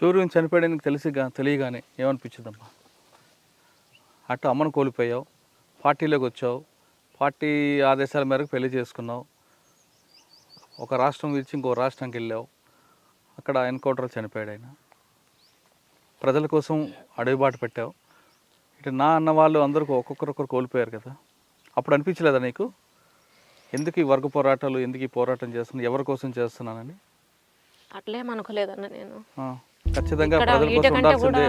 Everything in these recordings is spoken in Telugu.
సూర్యుని చనిపోయడానికి తెలిసి తెలియగానే ఏమనిపించిందమ్మా? అటు అమ్మను కోల్పోయావు పార్టీలోకి వచ్చావు పార్టీ ఆదేశాల మేరకు పెళ్ళి చేసుకున్నావు ఒక రాష్ట్రం విడిచి ఇంకో రాష్ట్రానికి వెళ్ళావు అక్కడ ఎన్కౌంటర్ చనిపోయాడు ఆయన. ప్రజల కోసం అడవిబాటు పెట్టావు. ఇటు నా అన్న వాళ్ళు అందరూ ఒక్కొక్కరొక్కరు కోల్పోయారు కదా. అప్పుడు అనిపించలేదా నీకు? ఎందుకు ఈ వర్గ పోరాటాలు ఎందుకు ఈ పోరాటం చేస్తున్నాను ఎవరి కోసం చేస్తున్నానని? అట్లేం అనుకోలేదన్న నేను. ఖచ్చితంగా ప్రజల కోసం ఉండాల్సిందే.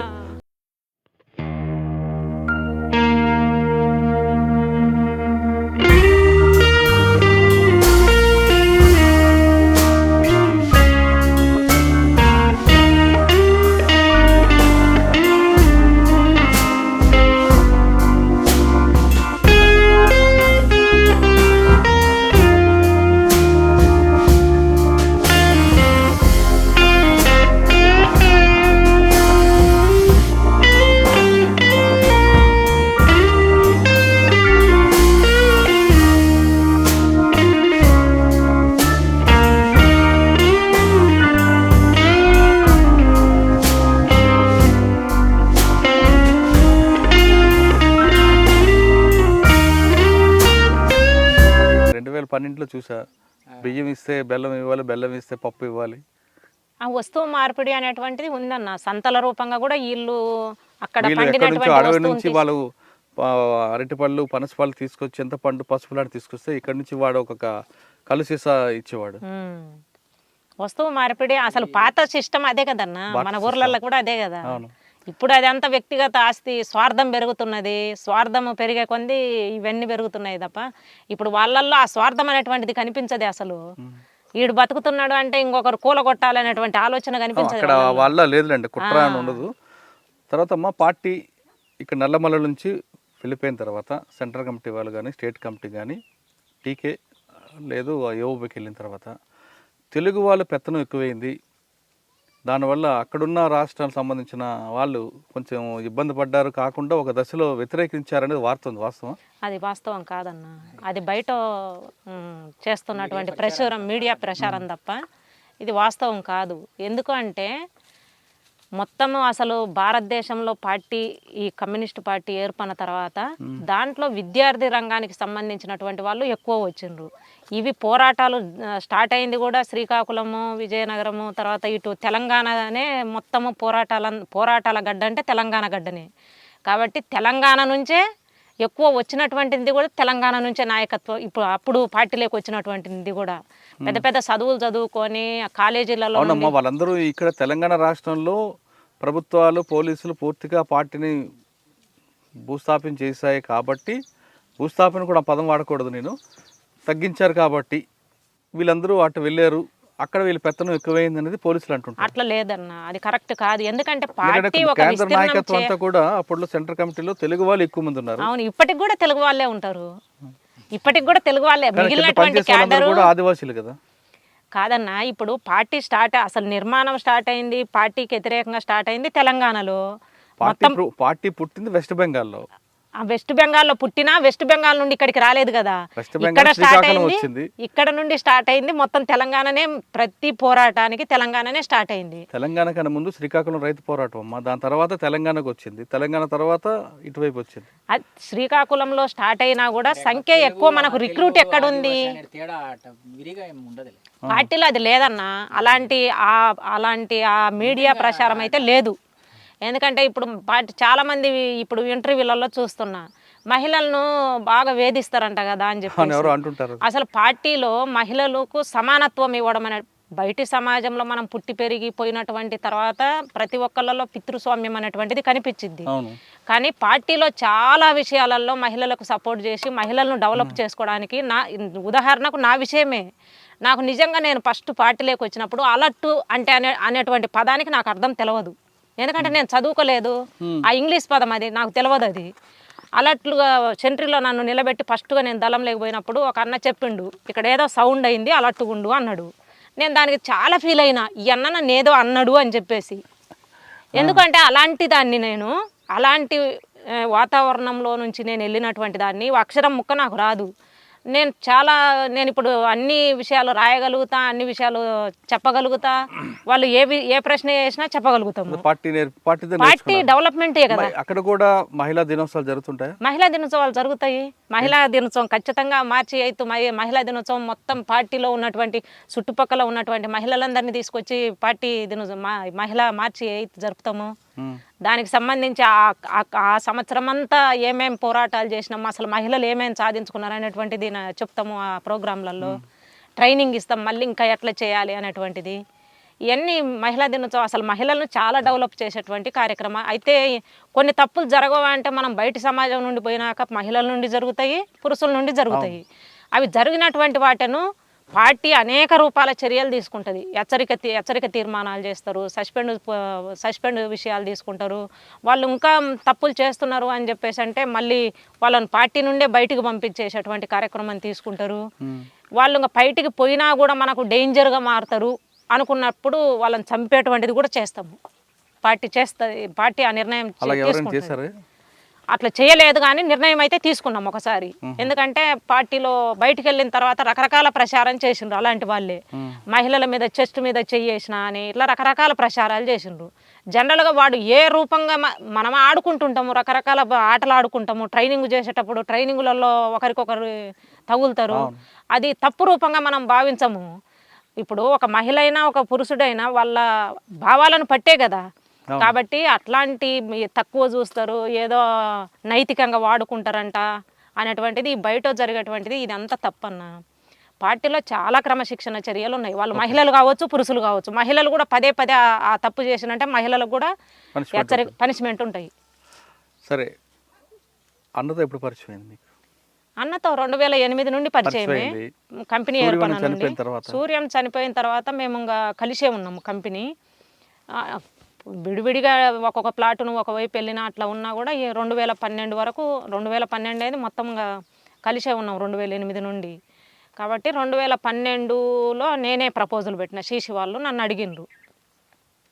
పన్నెండులో చూసా. బియ్యం ఇస్తే బెల్లం ఇవ్వాలి బెల్లం ఇస్తే పప్పు ఇవ్వాలి. ఆ వస్తువు మార్పిడి అనేటువంటిది ఉందన్న. సంతల రూపంగా కూడా వీళ్ళు అక్కడ వీళ్ళు ఎక్కడి నుంచో పండినటువంటి అడవి నుంచి వాళ్ళు అరటిపళ్ళు పనసపళ్ళు తీసుకొచ్చి ఎంత పండు పసుపులాంటి తీసుకొస్తే ఇక్కడ నుంచి వాడు ఒక క- కలు సీసా ఇచ్చేవాడు. వస్తువు మార్పిడి అసలు పాత సిస్టమ్ అదే కదన్న. మన ఊర్లలో కూడా అదే కదా. అవును. ఇప్పుడు అదంతా వ్యక్తిగత ఆస్తి స్వార్థం పెరుగుతున్నది. స్వార్థం పెరిగే కొంది ఇవన్నీ పెరుగుతున్నాయి తప్ప ఇప్పుడు వాళ్ళల్లో ఆ స్వార్థం అనేటువంటిది కనిపించదు అసలు. వీడు బతుకుతున్నాడు అంటే ఇంకొకరు కూలగొట్టాలనేటువంటి ఆలోచన కనిపించదు వాళ్ళ లేదులేండి కుట్ర అని ఉండదు. తర్వాత అమ్మ పార్టీ ఇక్కడ నల్లమల్ల నుంచి వెళ్ళిపోయిన తర్వాత సెంట్రల్ కమిటీ వాళ్ళు కానీ స్టేట్ కమిటీ కానీ టీకే లేదు యోబికి వెళ్ళిన తర్వాత తెలుగు వాళ్ళు పెత్తనం ఎక్కువైంది. దానివల్ల అక్కడున్న రాష్ట్రాలకు సంబంధించిన వాళ్ళు కొంచెం ఇబ్బంది పడ్డారు కాకుండా ఒక దశలో వ్యతిరేకించారనేది వార్త ఉంది వాస్తవం అది వాస్తవం కాదన్న. అది బయట చేస్తున్నటువంటి ప్రచురం మీడియా ప్రచారం తప్ప ఇది వాస్తవం కాదు. ఎందుకు అంటే మొత్తము అసలు భారతదేశంలో పార్టీ ఈ కమ్యూనిస్ట్ పార్టీ ఏర్పడిన తర్వాత దాంట్లో విద్యార్థి రంగానికి సంబంధించినటువంటి వాళ్ళు ఎక్కువ వచ్చిండ్రు. ఇవి పోరాటాలు స్టార్ట్ అయింది కూడా శ్రీకాకుళము విజయనగరము తర్వాత ఇటు తెలంగాణనే మొత్తము పోరాటాల పోరాటాల గడ్డ అంటే తెలంగాణ గడ్డనే. కాబట్టి తెలంగాణ నుంచే ఎక్కువ వచ్చినటువంటిది కూడా తెలంగాణ నుంచే నాయకత్వం. ఇప్పుడు అప్పుడు పార్టీలోకి వచ్చినటువంటిది కూడా. పెద్ద పెద్ద చదువులు చదువుకొని ఆ కాలేజీలలో వాళ్ళందరూ ఇక్కడ తెలంగాణ రాష్ట్రంలో ప్రభుత్వాలు పోలీసులు పూర్తిగా పార్టీని భూస్థాపన చేశాయి కాబట్టి భూస్థాపన కూడా పదం వాడకూడదు నేను. తగ్గించారు కాబట్టి వీళ్ళందరూ అటు వెళ్ళారు. అక్కడ వీళ్ళ పెత్తనం ఎక్కువైంది అనేది పోలీసులు అంటుంటారు. అట్లా లేదన్న. అది కరెక్ట్ కాదు. ఎందుకంటే పార్టీ ఒక కేంద్ర నాయకత్వం అంతా కూడా అప్పట్లో సెంట్రల్ కమిటీలో తెలుగు వాళ్ళు ఎక్కువ మంది ఉన్నారు. అవును ఇప్పటికి కూడా తెలుగు వాళ్ళే ఉంటారు. ఇప్పటికి కూడా తెలుగు వాళ్ళే. మిగిలినటువంటి క్యాడరు కూడా ఆదివాసీలు కదా. కాదన్న ఇప్పుడు పార్టీ స్టార్ట్ అసలు నిర్మాణం స్టార్ట్ అయింది పార్టీకి వ్యతిరేకంగా స్టార్ట్ అయింది తెలంగాణలో. పార్టీ పుట్టింది వెస్ట్ బెంగాల్లో. వెస్ట్ బెంగాల్లో పుట్టినా వెస్ట్ బెంగాల్ నుండి ఇక్కడికి రాలేదు కదా. ఇక్కడ స్టార్ట్ శ్రీకాకుళం అయింది. వచ్చింది. ఇక్కడ నుండి స్టార్ట్ అయింది. మొత్తం తెలంగాణనే ప్రతి పోరాటానికి తెలంగాణనే స్టార్ట్ అయింది. తెలంగాణ కన్నా ముందు శ్రీకాకుళం రైతు పోరాటం. అమ్మ దాని తర్వాత తెలంగాణకు వచ్చింది. తెలంగాణ తర్వాత ఇటువైపు వచ్చింది. అది శ్రీకాకుళంలో స్టార్ట్ అయినా కూడా సంఖ్య ఎక్కువ మనకు రిక్రూట్ ఎక్కడుంది? పార్టీలో అది లేదన్న. అలాంటి ఆ అలాంటి ఆ మీడియా ప్రచారం అయితే లేదు. ఎందుకంటే ఇప్పుడు పార్టీ చాలామంది ఇప్పుడు ఇంటర్వ్యూలలో చూస్తున్నా మహిళలను బాగా వేధిస్తారంట కదా అని చెప్పి అసలు పార్టీలో మహిళలకు సమానత్వం ఇవ్వడం అనే బయటి సమాజంలో మనం పుట్టి పెరిగిపోయినటువంటి తర్వాత ప్రతి ఒక్కళ్ళలో పితృస్వామ్యం అనేటువంటిది కనిపించింది. కానీ పార్టీలో చాలా విషయాలలో మహిళలకు సపోర్ట్ చేసి మహిళలను డెవలప్ చేసుకోవడానికి నా ఉదాహరణకు నా విషయమే. నాకు నిజంగా నేను ఫస్ట్ పార్టీలోకి వచ్చినప్పుడు అలర్టు అంటే అనే అనేటువంటి పదానికి నాకు అర్థం తెలియదు ఎందుకంటే నేను చదువుకోలేదు. ఆ ఇంగ్లీష్ పదం అది నాకు తెలియదు అది. అలర్ట్లుగా సెంట్రీలో నన్ను నిలబెట్టి ఫస్ట్గా నేను దళం లేకపోయినప్పుడు ఒక అన్న చెప్పిండు ఇక్కడ ఏదో సౌండ్ అయింది అలర్ట్గా ఉండు అన్నాడు. నేను దానికి చాలా ఫీల్ అయినా ఈ అన్న నన్ను ఏదో అన్నాడు అని చెప్పేసి. ఎందుకంటే అలాంటి దాన్ని నేను అలాంటి వాతావరణంలో నుంచి నేను వెళ్ళినటువంటి దాన్ని అక్షరం ముక్క నాకు రాదు. నేను చాలా నేను ఇప్పుడు అన్ని విషయాలు రాయగలుగుతా అన్ని విషయాలు చెప్పగలుగుతా వాళ్ళు ఏ ఏ ప్రశ్న వేసినా చెప్పగలుగుతాము. పార్టీ డెవలప్మెంటే కదా. అక్కడ కూడా మహిళా దినోత్సవాలు జరుగుతుంటాయా? మహిళా దినోత్సవాలు జరుగుతాయి. మహిళా దినోత్సవం ఖచ్చితంగా మార్చి ఎయిత్ మహి- మహిళా దినోత్సవం మొత్తం పార్టీలో ఉన్నటువంటి చుట్టుపక్కల ఉన్నటువంటి మహిళలందరినీ తీసుకొచ్చి పార్టీ దినోత్సవం మహిళా మార్చి ఎయిత్ జరుపుతాము. దానికి సంబంధించి ఆ- సంవత్సరం అంతా ఏమేం పోరాటాలు చేసినాము అసలు మహిళలు ఏమేం సాధించుకున్నారు అనేటువంటిది చెప్తాము ఆ ప్రోగ్రాంలలో. ట్రైనింగ్ ఇస్తాం మళ్ళీ ఇంకా ఎట్లా చేయాలి అనేటువంటిది. ఇవన్నీ మహిళా దినోత్సవం అసలు మహిళలను చాలా డెవలప్ చేసేటువంటి కార్యక్రమం. అయితే కొన్ని తప్పులు జరగవు అంటే మనం బయట సమాజం నుండి పోయినాక మహిళల నుండి జరుగుతాయి పురుషుల నుండి జరుగుతాయి. అవి జరిగినటువంటి వాటిను పార్టీ అనేక రూపాల చర్యలు తీసుకుంటుంది. హెచ్చరిక హెచ్చరిక తీర్మానాలు చేస్తారు సస్పెండ్ సస్పెండ్ విషయాలు తీసుకుంటారు. వాళ్ళు ఇంకా తప్పులు చేస్తున్నారు అని చెప్పేసి అంటే మళ్ళీ వాళ్ళని పార్టీ నుండే బయటికి పంపించేసేటువంటి కార్యక్రమం తీసుకుంటారు. వాళ్ళు ఇంకా బయటికి పోయినా కూడా మనకు డేంజర్గా మారుతారు. అనుకున్నప్పుడు వాళ్ళని చంపేటువంటిది కూడా చేస్తాము. పార్టీ చేస్తుంది పార్టీ ఆ నిర్ణయం. చేశారు? అట్లా చేయలేదు కానీ నిర్ణయం అయితే తీసుకున్నాం ఒకసారి. ఎందుకంటే పార్టీలో బయటికి వెళ్ళిన తర్వాత రకరకాల ప్రచారం చేసిండ్రు అలాంటి వాళ్ళే. మహిళల మీద చెస్ట్ మీద చెయ్యేసిన అని ఇట్లా రకరకాల ప్రచారాలు చేసిండ్రు. జనరల్గా వాడు ఏ రూపంగా మనం ఆడుకుంటుంటాము రకరకాల ఆటలు ఆడుకుంటాము ట్రైనింగ్ చేసేటప్పుడు ట్రైనింగులలో ఒకరికొకరు తగులుతారు. అది తప్పు రూపంగా మనం భావించము. ఇప్పుడు ఒక మహిళ అయినా ఒక పురుషుడైనా వాళ్ళ భావాలను పట్టే కదా. కాబట్టి అట్లాంటి తక్కువ చూస్తారు ఏదో నైతికంగా వాడుకుంటారంట అనేటువంటిది బయట జరిగేటువంటిది ఇదంతా తప్పన్న. పార్టీలో చాలా క్రమశిక్షణ చర్యలు ఉన్నాయి. వాళ్ళు మహిళలు కావచ్చు పురుషులు కావచ్చు. మహిళలు కూడా పదే పదే ఆ- తప్పు చేసినంటే మహిళలకు కూడా పనిష్మెంట్ ఉంటాయి. సరే అన్నతో ఎప్పుడు పరిచయం మీకు? అన్నతో రెండు వేల ఎనిమిది నుండి పరిచయమే. కంపెనీ ఏర్పడిన? సూర్యం చనిపోయిన తర్వాత మేము ఇంకా కలిసే ఉన్నాము కంపెనీ. విడివిడిగా ఒక్కొక్క ప్లాటును ఒకవైపు వెళ్ళినా అట్లా ఉన్నా కూడా ఈ రెండు వేల పన్నెండు వరకు రెండు వేల పన్నెండు అనేది మొత్తంగా కలిసే ఉన్నాం రెండు వేల ఎనిమిది నుండి. కాబట్టి రెండు వేల పన్నెండులో నేనే ప్రపోజల్ పెట్టిన. శీషి వాళ్ళు నన్ను అడిగిండ్రు.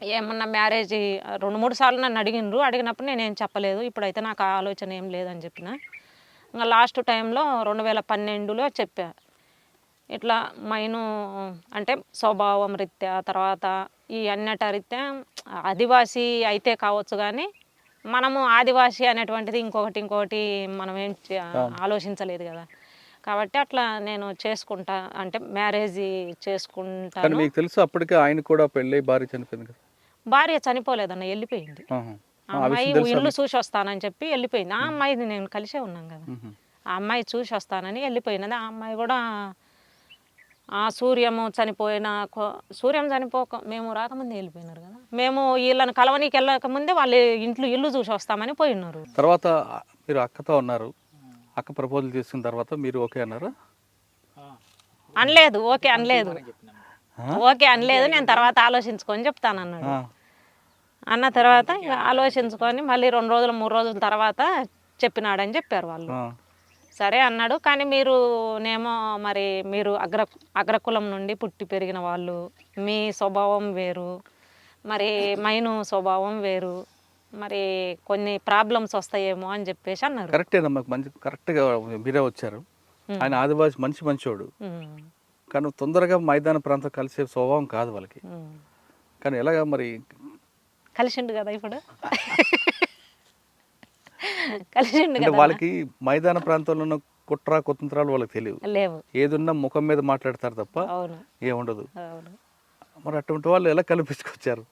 ఏమన్నా మ్యారేజ్ రెండు మూడు సార్లు నన్ను అడిగినరు అడిగినప్పుడు నేనేం చెప్పలేదు. ఇప్పుడైతే నాకు ఆలోచన ఏం లేదని చెప్పిన. ఇంకా లాస్ట్ టైంలో రెండు వేల పన్నెండులో చెప్పా. ఇట్లా మైను అంటే స్వభావం రీత్యా తర్వాత ఈ అన్నట రీత్యా ఆదివాసీ అయితే కావచ్చు కానీ మనము ఆదివాసీ అనేటువంటిది ఇంకొకటి ఇంకొకటి మనం ఏం ఆలోచించలేదు కదా. కాబట్టి అట్లా నేను చేసుకుంటా అంటే మ్యారేజ్ చేసుకుంటాను. మీకు తెలుసు అప్పటికే ఆయన కూడా పెళ్ళి భార్య చనిపోయింది కదా? భార్య చనిపోలేదన్న వెళ్ళిపోయింది. అమ్మాయి ఇల్లు చూసి వస్తానని చెప్పి వెళ్ళిపోయింది. ఆ అమ్మాయిని నేను కలిసే ఉన్నాం కదా. ఆ అమ్మాయి చూసి వస్తానని వెళ్ళిపోయినది. ఆ అమ్మాయి కూడా ఆ సూర్యము చనిపోయిన కొ- సూర్యం చనిపోక మేము రాకముందే వెళ్ళిపోయినారు కదా. మేము వీళ్ళని కలవనీకి వెళ్ళక ముందే వాళ్ళ ఇంట్లో ఇల్లు చూసి వస్తామని పోయినారు. తర్వాత మీరు అక్కతో ఉన్నారు. అక్క ప్రపోజల్ చేసుకున్న తర్వాత మీరు ఓకే అన్నారా? అనలేదు ఓకే అనలేదు. ఓకే అనలేదు నేను తర్వాత ఆలోచించుకొని చెప్తాను అన్నాడు. అన్న తర్వాత ఇక ఆలోచించుకొని మళ్ళీ రెండు రోజులు మూడు రోజుల తర్వాత చెప్పినాడని చెప్పారు వాళ్ళు. సరే అన్నాడు. కానీ మీరు నేమో మరి మీరు అగ్ర అగ్రకులం నుండి పుట్టి పెరిగిన వాళ్ళు మీ స్వభావం వేరు మరి మైను స్వభావం వేరు మరి కొన్ని ప్రాబ్లమ్స్ వస్తాయేమో అని చెప్పేసి అన్నారు. కరెక్టేనమ్మా మంచి కరెక్ట్గా మీరే వచ్చారు. ఆయన ఆదివాసి మంచి మంచోడు. కానీ తొందరగా మైదాన ప్రాంతం కలిసే స్వభావం కాదు వాళ్ళకి. కానీ ఎలాగా మరి కలిసిండు కదా ఇప్పుడు? కలిసిండు కదా. వాళ్ళకి మైదాన ప్రాంతంలో ఉన్న కుట్ర కుతంత్రాలు వాళ్ళకి తెలియవు లేవు. ఏదున్నా ముఖం మీద మాట్లాడతారు తప్ప ఏముండదు. మరి అటువంటి వాళ్ళు ఎలా కల్పించుకొచ్చారు?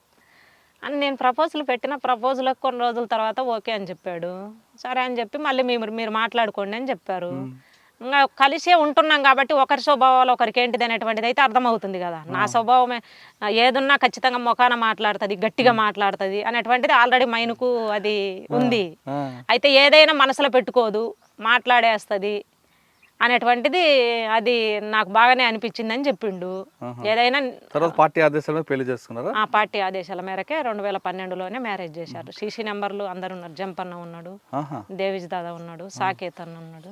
అని నేను ప్రపోజల్ పెట్టిన ప్రపోజల్ కొన్ని రోజుల తర్వాత ఓకే అని చెప్పాడు. సరే అని చెప్పి మళ్ళీ మీరు మీరు మాట్లాడుకోండి అని చెప్పారు. కలిసే ఉంటున్నాం కాబట్టి ఒకరి స్వభావాలు ఒకరికి ఏంటిది అనేటువంటిది అయితే అర్థమవుతుంది కదా. నా స్వభావమే ఏదున్నా ఖచ్చితంగా ముఖాన మాట్లాడుతుంది గట్టిగా మాట్లాడుతుంది అనేటువంటిది ఆల్రెడీ మైనుకు అది ఉంది. అయితే ఏదైనా మనసులో పెట్టుకోదు మాట్లాడేస్తుంది అనేటువంటిది అది నాకు బాగానే అనిపించింది అని చెప్పిండు ఏదైనా తర్వాత పార్టీ ఆదేశాల పెళ్ళి చేసుకున్నారా? ఆ పార్టీ ఆదేశాల మేరకే రెండు వేల పన్నెండులోనే మ్యారేజ్ చేశారు. సీసీ నెంబర్లు అందరు ఉన్నారు. జంపన్న ఉన్నాడు దేవిజ్ దాదా ఉన్నాడు సాకేత్ అన్న ఉన్నాడు.